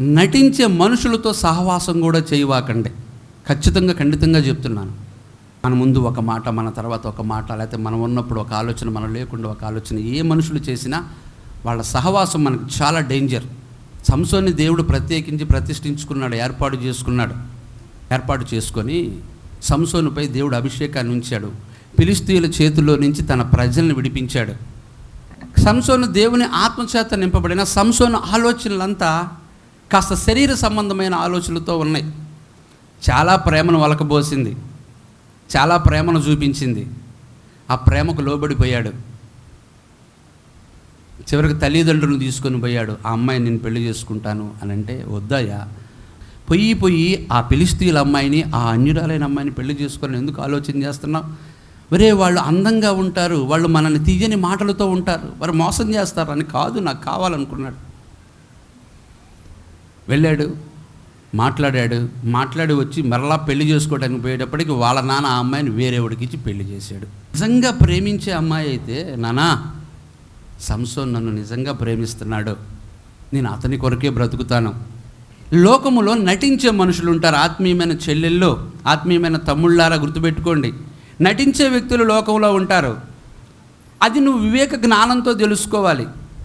నటించే మనుషులతో సహవాసం కూడా చేయవాకండి. ఖచ్చితంగా ఖండితంగా చెప్తున్నాను. మన ముందు ఒక మాట మన తర్వాత ఒక మాట లేకపోతే మనం ఉన్నప్పుడు ఒక ఆలోచన మనం లేకుండా ఒక ఆలోచన ఏ మనుషులు చేసినా వాళ్ళ సహవాసం మనకు చాలా డేంజర్. సంసోని దేవుడు ప్రత్యేకించి ప్రతిష్ఠించుకున్నాడు ఏర్పాటు చేసుకున్నాడు. ఏర్పాటు చేసుకొని సంసోనుపై దేవుడు అభిషేకాన్ని ఉంచాడు. ఫిలిస్తీయుల చేతుల్లో నుంచి తన ప్రజల్ని విడిపించాడు. సంసోను దేవుని ఆత్మచేత నింపబడిన సంసోను ఆలోచనలంతా కాస్త శరీర సంబంధమైన ఆలోచనలతో ఉన్నాయి. చాలా ప్రేమను వలకబోసింది. చాలా ప్రేమను చూపించింది. ఆ ప్రేమకు లోబడిపోయాడు. చివరికి తల్లిదండ్రులను తీసుకొని పోయాడు. ఆ అమ్మాయిని నేను పెళ్ళి చేసుకుంటాను అని అంటే వద్దయ్యా పొయ్యి పొయ్యి ఆ పిలిస్తీల అమ్మాయిని ఆ అన్యురాలైన అమ్మాయిని పెళ్ళి చేసుకొని ఎందుకు ఆలోచన చేస్తున్నావు? వరే వాళ్ళు అందంగా ఉంటారు. వాళ్ళు మనల్ని తీయని మాటలతో ఉంటారు. వారు మోసం చేస్తారు అని కాదు నాకు కావాలనుకున్నాడు. వెళ్ళాడు మాట్లాడాడు మాట్లాడి వచ్చి మరలా పెళ్ళి చేసుకోవడానికి పోయేటప్పటికి వాళ్ళ నాన్న ఆ అమ్మాయిని వేరేవాడికి ఇచ్చి పెళ్ళి చేశాడు. నిజంగా ప్రేమించే అమ్మాయి అయితే నానా సంసోన్ నన్ను నిజంగా ప్రేమిస్తున్నాడు. నేను అతని కొరకే బ్రతుకుతాను. లోకములో నటించే మనుషులు ఉంటారు ఆత్మీయమైన చెల్లెల్లో ఆత్మీయమైన తమ్ముళ్ళారా గుర్తుపెట్టుకోండి. నటించే వ్యక్తులు లోకంలో ఉంటారు. అది నువ్వు వివేక జ్ఞానంతో తెలుసుకోవాలి.